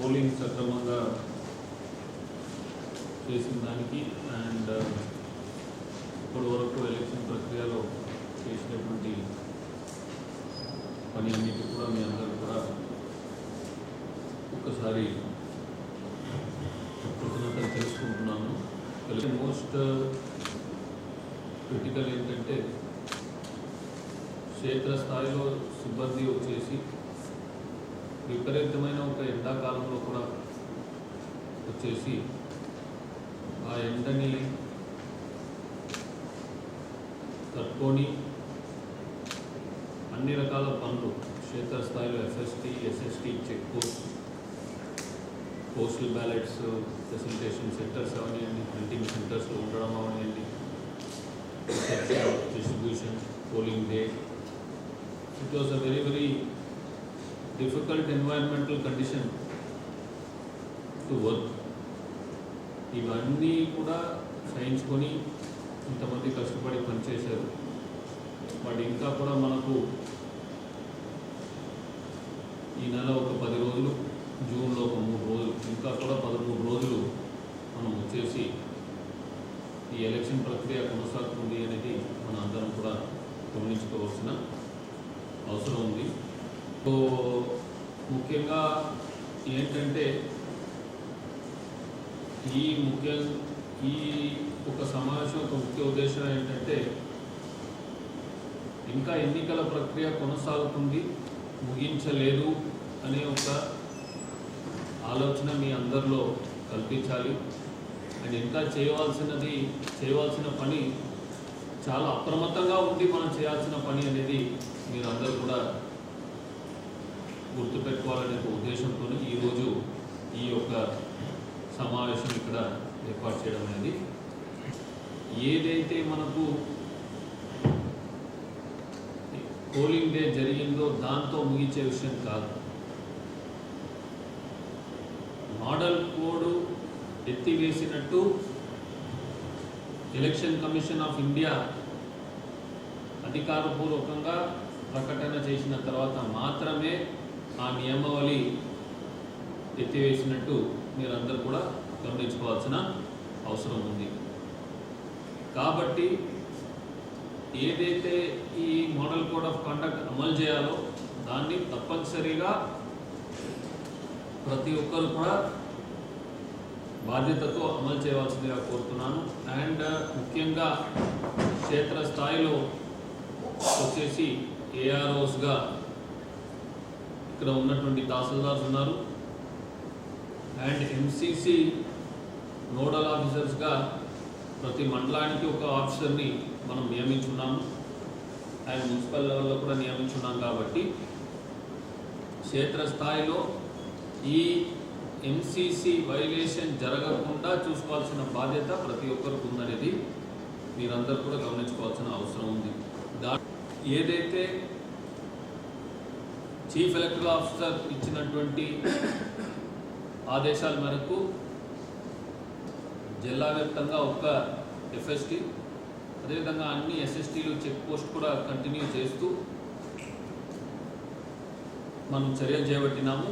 Polling సక్రమంగా చేసిన దానికి అండ్ uh, ఇప్పటి వరకు ఎలక్షన్ ప్రక్రియలో చేసినటువంటి పని అన్నిటి కూడా మీ అందరూ కూడా ఒక్కసారి కృతజ్ఞతలు తెలుసుకుంటున్నాను. మోస్ట్ క్రిటికల్ uh, ఏంటంటే క్షేత్రస్థాయిలో సిబ్బంది వచ్చేసి విపరీతమైన ఒక ఎండాకాలంలో కూడా వచ్చేసి ఆ ఎండని తట్టుకొని అన్ని రకాల పనులు క్షేత్రస్థాయిలో FST SST check post postal ballots facilitation centres అవనివ్వండి ప్రింటింగ్ సెంటర్స్లో ఉండడం అవనివ్వండి distribution polling day. It was a very very difficult environmental condition to work ఇవన్నీ కూడా సహించుకొని ఇంతమంది కష్టపడి పనిచేశారు. బట్ ఇంకా కూడా మనకు ఈ నెల ఒక పది రోజులు జూన్లో ఒక మూడు రోజులు ఇంకా కూడా పదమూడు రోజులు మనం వచ్చేసి ఈ ఎలక్షన్ ప్రక్రియ కొనసాగుతుంది అనేది మన అందరం కూడా గమనించుకోవాల్సిన అవసరం ఉంది. ముఖ్యంగా ఏంటంటే ఈ ముఖ్య ఈ ఒక సమావేశం ఒక ముఖ్య ఉద్దేశం ఏంటంటే ఇంకా ఎన్నికల ప్రక్రియ కొనసాగుతుంది ముగించలేదు అనే ఒక ఆలోచన మీ అందరిలో కల్పించాలి. అండ్ ఇంకా చేయవలసినది చేయవలసిన పని చాలా అప్రమత్తంగా ఉండి మనం చేయాల్సిన పని అనేది మీరు అందరూ కూడా గుర్తుపెట్టుకోవాలనే ఉద్దేశంతో ఈరోజు ఈ యొక్క సమావేశం ఇక్కడ ఏర్పాటు చేయడం అనేది. ఏదైతే మనకు పోలింగ్ డే జరిగిందో దాంతో ముగించే విషయం కాదు. మోడల్ కోడ్ ఎత్తివేసినట్టు ఎలక్షన్ కమిషన్ ఆఫ్ ఇండియా అధికారపూర్వకంగా ప్రకటన చేసిన తర్వాత మాత్రమే ఆ నియమావళి ఎత్తివేసినట్టు మీరందరూ కూడా గమనించుకోవాల్సిన అవసరం ఉంది. కాబట్టి ఏదైతే ఈ మోడల్ కోడ్ ఆఫ్ కండక్ట్ అమలు చేయాలో దాన్ని తప్పనిసరిగా ప్రతి ఒక్కరు కూడా బాధ్యతతో అమలు చేయవలసిందిగా కోరుతున్నాను. అండ్ ముఖ్యంగా క్షేత్ర స్థాయిలో వచ్చేసి ఏఆర్ఓస్గా ఇక్కడ ఉన్నటువంటి తహసీల్దార్స్ ఉన్నారు. అండ్ ఎంసీసీ నోడల్ ఆఫీసర్స్గా ప్రతి మండలానికి ఒక ఆఫీసర్ని మనం నియమించున్నాము. అండ్ మున్సిపల్ లెవెల్లో కూడా నియమించున్నాం కాబట్టి క్షేత్రస్థాయిలో ఈ ఎంసీసీ వైలేషన్ జరగకుండా చూసుకోవాల్సిన బాధ్యత ప్రతి ఒక్కరికి ఉందనేది మీరందరూ కూడా గమనించుకోవాల్సిన అవసరం ఉంది. దా ఏదైతే చీఫ్ ఎలక్టరల్ ఆఫీసర్ ఇచ్చినటువంటి ఆదేశాల మేరకు జిల్లా వ్యాప్తంగా ఒక ఎఫ్ఎస్టీ అదేవిధంగా అన్ని ఎస్ఎస్టీలు చెక్ పోస్ట్ కూడా కంటిన్యూ చేస్తూ మనం చర్యలు చేపట్టినాము.